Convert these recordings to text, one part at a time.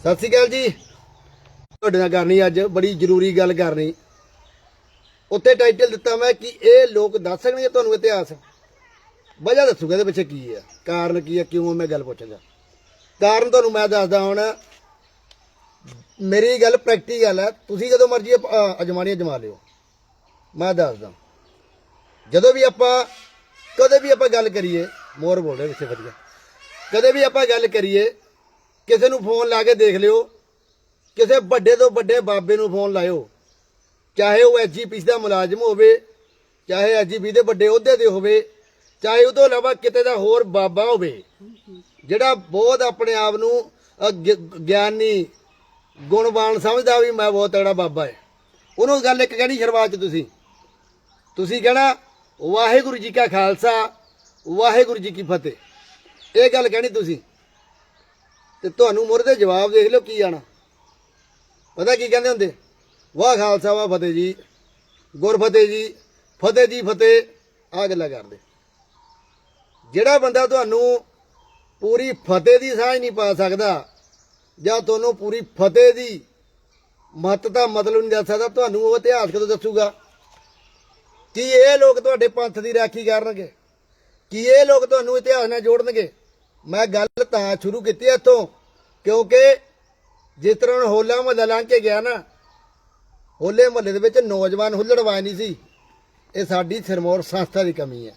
ਸਤਿ ਸ਼੍ਰੀ ਅਕਾਲ ਜੀ। ਤੁਹਾਡੇ ਨਾਲ ਕਰਨੀ ਅੱਜ ਬੜੀ ਜ਼ਰੂਰੀ ਗੱਲ ਕਰਨੀ। ਉੱਤੇ ਟਾਈਟਲ ਦਿੱਤਾ ਮੈਂ ਕਿ ਇਹ ਲੋਕ ਦੱਸ ਸਕਣਗੇ ਤੁਹਾਨੂੰ ਇਤਿਹਾਸ। ਵਜ੍ਹਾ ਦੱਸੂਗਾ ਇਹਦੇ ਪਿੱਛੇ ਕੀ ਹੈ ਕਾਰਨ ਕੀ ਹੈ ਕਿਉਂ ਮੈਂ ਗੱਲ ਪੁੱਛਾਂਗਾ। ਕਾਰਨ ਤੁਹਾਨੂੰ ਮੈਂ ਦੱਸਦਾ ਹੁਣ ਮੇਰੀ ਗੱਲ ਪ੍ਰੈਕਟੀਕਲ ਹੈ ਤੁਸੀਂ ਜਦੋਂ ਮਰਜ਼ੀ ਅਪ- ਅ, ਅਜਮਾਣੀ ਅਜਮਾ ਲਿਓ। ਮੈਂ ਦੱਸਦਾ। ਜਦੋਂ ਵੀ ਆਪਾਂ ਕਦੇ ਵੀ ਆਪਾਂ ਗੱਲ ਕਰੀਏ ਮੋਰ ਬੋਲ ਰਿਹਾ ਵਿੱਚ ਵਧੀਆ। ਕਦੇ ਵੀ ਆਪਾਂ ਗੱਲ ਕਰੀਏ ਕਿਸੇ ਨੂੰ ਫੋਨ ਲਾ ਕੇ ਦੇਖ ਲਿਓ। ਕਿਸੇ ਵੱਡੇ ਤੋਂ ਵੱਡੇ ਬਾਬੇ ਨੂੰ ਫੋਨ ਲਾਇਓ। ਚਾਹੇ ਉਹ ਐਸਜੀਪੀ ਦਾ ਮੁਲਾਜ਼ਮ ਹੋਵੇ ਚਾਹੇ ਐਸਜੀਪੀ ਦੇ ਵੱਡੇ ਅਹੁਦੇ ਤੇ ਹੋਵੇ ਚਾਹੇ ਉਹ ਤੋਂ ਇਲਾਵਾ ਕਿਤੇ ਦਾ ਹੋਰ ਬਾਬਾ ਹੋਵੇ ਜਿਹੜਾ ਬਹੁਤ ਆਪਣੇ ਆਪ ਨੂੰ ਅ, ਗਿਆਨੀ ਗੁਣਵਾਨ ਸਮਝਦਾ ਵੀ ਮੈਂ ਬਹੁਤ ਤਗੜਾ ਬਾਬਾ ਹੈ। ਉਹਨੂੰ ਗੱਲ ਇੱਕ ਕਹਿਣੀ ਸ਼ੁਰੂਆਤ ਚ ਤੁਸੀਂ। ਤੁਸੀਂ ਕਹਿਣਾ ਵਾਹਿਗੁਰੂ ਜੀ ਕਾ ਖਾਲਸਾ ਵਾਹਿਗੁਰੂ ਜੀ ਕੀ ਫਤਿਹ। ਇਹ ਗੱਲ ਕਹਿਣੀ ਤੁਸੀਂ। ਤੇ ਤੁਹਾਨੂੰ ਮੁਰ ਦੇ ਜਵਾਬ ਦੇਖ ਲਓ ਕੀ ਆਣਾ। ਪਤਾ ਕੀ ਕਹਿੰਦੇ ਹੁੰਦੇ? ਵਾਹ ਖਾਲਸਾ, ਵਾਹ ਫਤਿਹ ਜੀ। ਗੁਰ ਫਤਿਹ ਜੀ ਫਤਿਹ ਜੀ ਫਤਿਹ ਆ ਗੱਲਾਂ ਕਰਦੇ। ਜਿਹੜਾ ਬੰਦਾ ਤੁਹਾਨੂੰ ਪੂਰੀ ਫਤਿਹ ਦੀ ਸਾਂਝ ਨਹੀਂ ਪਾ ਸਕਦਾ, ਜਾਂ ਤੁਹਾਨੂੰ ਪੂਰੀ ਫਤਿਹ ਦੀ ਮਹੱਤਤਾ ਮਤਲਬ ਨਹੀਂ ਦੱਸ ਸਕਦਾ, ਤੁਹਾਨੂੰ ਉਹ ਇਤਿਹਾਸ ਕਦੋਂ ਦੱਸੂਗਾ? ਕੀ ਇਹ ਲੋਕ ਤੁਹਾਡੇ ਪੰਥ ਦੀ ਰਾਖੀ ਕਰਨਗੇ? ਕੀ ਇਹ ਲੋਕ ਤੁਹਾਨੂੰ ਇਤਿਹਾਸ ਨਾਲ ਜੋੜਨਗੇ? ਮੈਂ ਗੱਲ ਤਾਂ ਸ਼ੁਰੂ ਕੀਤੀ ਇੱਥੋਂ, ਕਿਉਂਕਿ ਜਿਸ ਤਰ੍ਹਾਂ ਹੁਣ ਹੋਲਾ ਮਹੱਲਾ ਲੰਘ ਕੇ ਗਿਆ ਨਾ, ਹੋਲੇ ਮਹੱਲੇ ਦੇ ਵਿੱਚ ਨੌਜਵਾਨ ਹੁੱਲੜਵਾਏ ਨਹੀਂ ਸੀ। ਇਹ ਸਾਡੀ ਸਿਰਮੌਰ ਸੰਸਥਾ ਦੀ ਕਮੀ ਹੈ।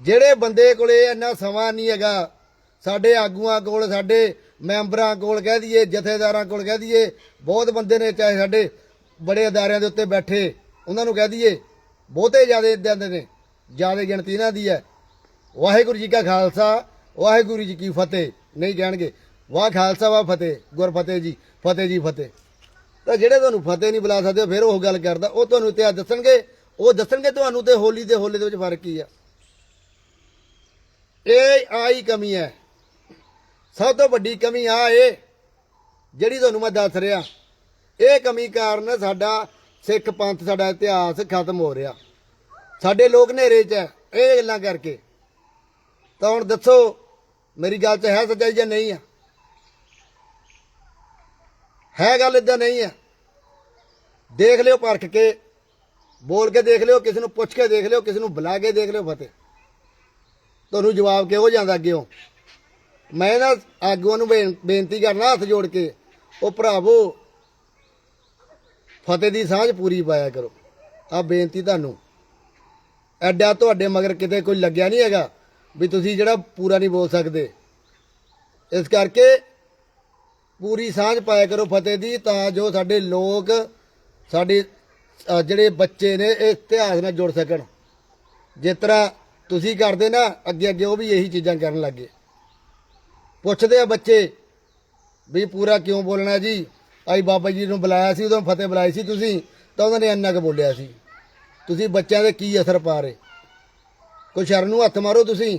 ਜਿਹੜੇ ਬੰਦੇ ਕੋਲੇ ਇੰਨਾ ਸਮਾਂ ਨਹੀਂ ਹੈਗਾ, ਸਾਡੇ ਆਗੂਆਂ ਕੋਲ, ਸਾਡੇ ਮੈਂਬਰਾਂ ਕੋਲ ਕਹਿ ਦਈਏ, ਜਥੇਦਾਰਾਂ ਕੋਲ ਕਹਿ ਦਈਏ, ਬਹੁਤ ਬੰਦੇ ਨੇ ਚਾਹੇ ਸਾਡੇ ਬੜੇ ਅਦਾਰਿਆਂ ਦੇ ਉੱਤੇ ਬੈਠੇ, ਉਹਨਾਂ ਨੂੰ ਕਹਿ ਦਈਏ, ਬਹੁਤੇ ਜ਼ਿਆਦਾ ਇਦਾਂ ਦੇ ਨੇ, ਜ਼ਿਆਦਾ ਗਿਣਤੀ ਇਹਨਾਂ ਦੀ ਹੈ। ਵਾਹਿਗੁਰੂ ਜੀ ਕਾ ਖਾਲਸਾ ਵਾਹਿਗੁਰੂ ਜੀ ਕੀ ਫਤਿਹ। ਨਹੀਂ ਕਹਿਣਗੇ। ਵਾਹ ਖਾਲਸਾ, ਵਾਹ ਫਤਿਹ। ਗੁਰ ਫਤਿਹ ਜੀ ਫਤਿਹ ਜੀ, ਫਤਿਹ। ਤਾਂ ਜਿਹੜੇ ਤੁਹਾਨੂੰ ਫਤਿਹ ਨਹੀਂ ਬੁਲਾ ਸਕਦੇ, ਫਿਰ ਉਹ ਗੱਲ ਕਰਦਾ। ਉਹ ਤੁਹਾਨੂੰ ਇਤਿਹਾਸ ਦੱਸਣਗੇ। ਉਹ ਦੱਸਣਗੇ ਤੁਹਾਨੂੰ ਤੇ ਹੋਲੀ ਦੇ ਹੋਲੇ ਦੇ ਵਿੱਚ ਫ਼ਰਕ ਕੀ ਆ। ਇਹ ਆਈ ਕਮੀ ਹੈ। ਸਭ ਤੋਂ ਵੱਡੀ ਕਮੀ ਆ ਇਹ, ਜਿਹੜੀ ਤੁਹਾਨੂੰ ਮੈਂ ਦੱਸ ਰਿਹਾ। ਇਹ ਕਮੀ ਕਾਰਨ ਸਾਡਾ ਸਿੱਖ ਪੰਥ, ਸਾਡਾ ਇਤਿਹਾਸ ਖਤਮ ਹੋ ਰਿਹਾ। ਸਾਡੇ ਲੋਕ ਹਨੇਰੇ 'ਚ ਹੈ। ਇਹ ਗੱਲਾਂ ਕਰਕੇ। ਤਾਂ ਹੁਣ ਦੱਸੋ ਮੇਰੀ ਗੱਲ 'ਚ ਹੈ ਸੱਚਾਈ ਜਾਂ ਨਹੀਂ ਆ? ਹੈ ਗੱਲ ਇਦਾਂ ਨਹੀਂ ਹੈ ਦੇਖ ਲਿਓ ਪਰਖ ਕੇ, ਬੋਲ ਕੇ ਦੇਖ ਲਿਓ, ਕਿਸੇ ਨੂੰ ਪੁੱਛ ਕੇ ਦੇਖ ਲਿਓ, ਕਿਸੇ ਨੂੰ ਬੁਲਾ ਕੇ ਦੇਖ ਲਿਓ ਫਤਿਹ। ਤੁਹਾਨੂੰ ਜਵਾਬ ਕਿਹੋ ਜਾਂਦਾ ਅੱਗੇੋਂ ਮੈਂ ਨਾ ਆਗੂਆਂ ਨੂੰ ਬੇਨ- ਬੇਨਤੀ ਕਰਨਾ ਹੱਥ ਜੋੜ ਕੇ, ਉਹ ਭਰਾਵੋ, ਫਤਿਹ ਦੀ ਸਾਂਝ ਪੂਰੀ ਪਾਇਆ ਕਰੋ। ਆ ਬੇਨਤੀ ਤੁਹਾਨੂੰ। ਐਡਾ ਤੁਹਾਡੇ ਮਗਰ ਕਿਤੇ ਕੋਈ ਲੱਗਿਆ ਨਹੀਂ ਹੈਗਾ। ਵੀ ਤੁਸੀਂ ਜਿਹੜਾ ਪੂਰਾ ਨਹੀਂ ਬੋਲ ਸਕਦੇ। ਇਸ ਕਰਕੇ ਪੂਰੀ ਸਾਂਝ ਪਾਇਆ ਕਰੋ ਫਤਿਹ ਦੀ, ਤਾਂ ਜੋ ਸਾਡੇ ਲੋਕ, ਸਾਡੇ ਜਿਹੜੇ ਬੱਚੇ ਨੇ, ਇਹ ਇਤਿਹਾਸ ਨਾਲ ਜੁੜ ਸਕਣ। ਜਿਸ ਤਰ੍ਹਾਂ ਤੁਸੀਂ ਕਰਦੇ ਨਾ ਅੱਗੇ ਅੱਗੇ ਉਹ ਵੀ ਇਹੀ ਚੀਜ਼ਾਂ ਕਰਨ ਲੱਗੇ। ਪੁੱਛਦੇ ਆ ਬੱਚੇ ਵੀ ਪੂਰਾ ਕਿਉਂ ਬੋਲਣਾ ਜੀ? ਆਈ ਬਾਬਾ ਜੀ ਨੂੰ ਬੁਲਾਇਆ ਸੀ, ਉਦੋਂ ਫਤਿਹ ਬੁਲਾਈ ਸੀ ਤੁਸੀਂ, ਤਾਂ ਉਹਨਾਂ ਨੇ ਇੰਨਾ ਕੁ ਬੋਲਿਆ ਸੀ। ਤੁਸੀਂ ਬੱਚਿਆਂ ਦੇ ਕੀ ਅਸਰ ਪਾ ਰਹੇ? ਕੋਈ ਸ਼ਰਨ ਨੂੰ ਹੱਥ ਮਾਰੋ ਤੁਸੀਂ।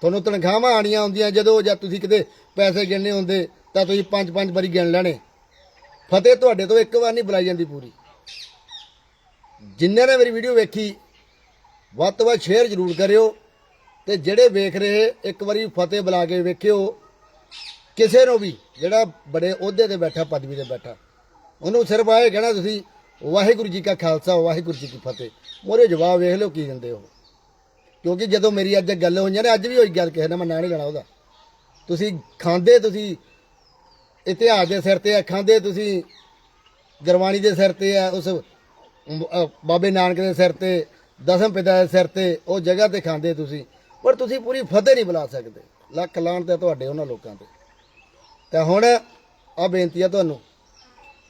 ਤੁਹਾਨੂੰ ਤਨਖਾਹਾਂ ਆਣੀਆਂ ਹੁੰਦੀਆਂ, ਜਦੋਂ ਜਾਂ ਤੁਸੀਂ ਕਿਤੇ ਪੈਸੇ ਗਿਣਨੇ ਹੁੰਦੇ, ਤਾਂ ਤੁਸੀਂ ਪੰਜ ਪੰਜ ਵਾਰੀ ਗਿਣ ਲੈਣੇ। ਫਤਿਹ ਤੁਹਾਡੇ ਤੋਂ ਇੱਕ ਵਾਰ ਨਹੀਂ ਬੁਲਾਈ ਜਾਂਦੀ ਪੂਰੀ। ਜਿਨ੍ਹਾਂ ਨੇ ਮੇਰੀ ਵੀਡੀਓ ਵੇਖੀ, ਵੱਧ ਤੋਂ ਵੱਧ ਸ਼ੇਅਰ ਜ਼ਰੂਰ ਕਰਿਓ ਤੇ ਜਿਹੜੇ ਵੇਖ ਰਹੇ, ਇੱਕ ਵਾਰੀ ਫਤਿਹ ਬੁਲਾ ਕੇ ਵੇਖਿਓ। ਕਿਸੇ ਨੂੰ ਵੀ, ਜਿਹੜਾ ਬੜੇ ਅਹੁਦੇ ਤੇ ਬੈਠਾ, ਪਦਵੀ ਤੇ ਬੈਠਾ। ਉਹਨੂੰ ਸਿਰਫ ਆਏ ਕਹਿਣਾ ਤੁਸੀਂ, ਵਾਹਿਗੁਰੂ ਜੀ ਕਾ ਖਾਲਸਾ, ਵਾਹਿਗੁਰੂ ਜੀ ਕੀ ਫਤਿਹ। ਮੋਰੇ ਜਵਾਬ ਵੇਖ ਲਓ ਕੀ ਦਿੰਦੇ ਹੋ ਕਿਉਂਕਿ ਜਦੋਂ ਮੇਰੀ ਅੱਜ ਗੱਲ ਹੋਈਆਂ ਨੇ, ਅੱਜ ਵੀ ਹੋਈ ਗੱਲ ਕਿਸੇ ਨਾਲ, ਮੈਂ ਨਾਂ ਨਹੀਂ ਲੈਣਾ ਉਹਦਾ। ਤੁਸੀਂ ਖਾਂਦੇ, ਤੁਸੀਂ ਇਤਿਹਾਸ ਦੇ ਸਿਰ ਤੇ ਆ, ਖਾਂਦੇ ਤੁਸੀਂ, ਗੁਰਬਾਣੀ ਦੇ ਸਿਰ ਤੇ ਆ, ਉਸ ਬਾਬੇ ਨਾਨਕ ਦੇ ਸਿਰ ਤੇ, ਦਸਮ ਪਿਤਾ ਦੇ ਸਿਰ ਤੇ, ਉਹ ਜਗ੍ਹਾ ਤੇ ਖਾਂਦੇ ਤੁਸੀਂ। ਪਰ ਤੁਸੀਂ ਪੂਰੀ ਫਤਿਹ ਨਹੀਂ ਬੁਲਾ ਸਕਦੇ। ਲੱਖ ਲਾਣ ਤੇ ਤੁਹਾਡੇ ਉਹਨਾਂ ਲੋਕਾਂ ਤੇ। ਤਾਂ ਹੁਣ ਆ ਬੇਨਤੀ ਆ ਤੁਹਾਨੂੰ,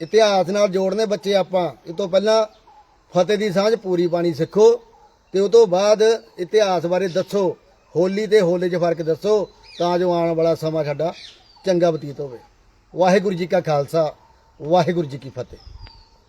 ਇਤਿਹਾਸ ਨਾਲ ਜੋੜਨੇ ਬੱਚੇ ਆਪਾਂ, ਇਹ ਤੋਂ ਪਹਿਲਾਂ ਫਤਿਹ ਦੀ ਸਾਂਝ ਪੂਰੀ ਪਾਣੀ ਸਿੱਖੋ। ਤੇ ਉਹ ਤੋਂ ਬਾਅਦ ਇਤਿਹਾਸ ਬਾਰੇ ਦੱਸੋ, ਹੋਲੀ ਤੇ ਹੋਲੇ 'ਚ ਫ਼ਰਕ ਦੱਸੋ, ਤਾਂ ਜੋ ਆਉਣ ਵਾਲਾ ਸਮਾਂ ਸਾਡਾ ਚੰਗਾ ਬਤੀਤ ਹੋਵੇ। ਵਾਹਿਗੁਰੂ ਜੀ ਕਾ ਖਾਲਸਾ, ਵਾਹਿਗੁਰੂ ਜੀ ਕੀ ਫਤਿਹ।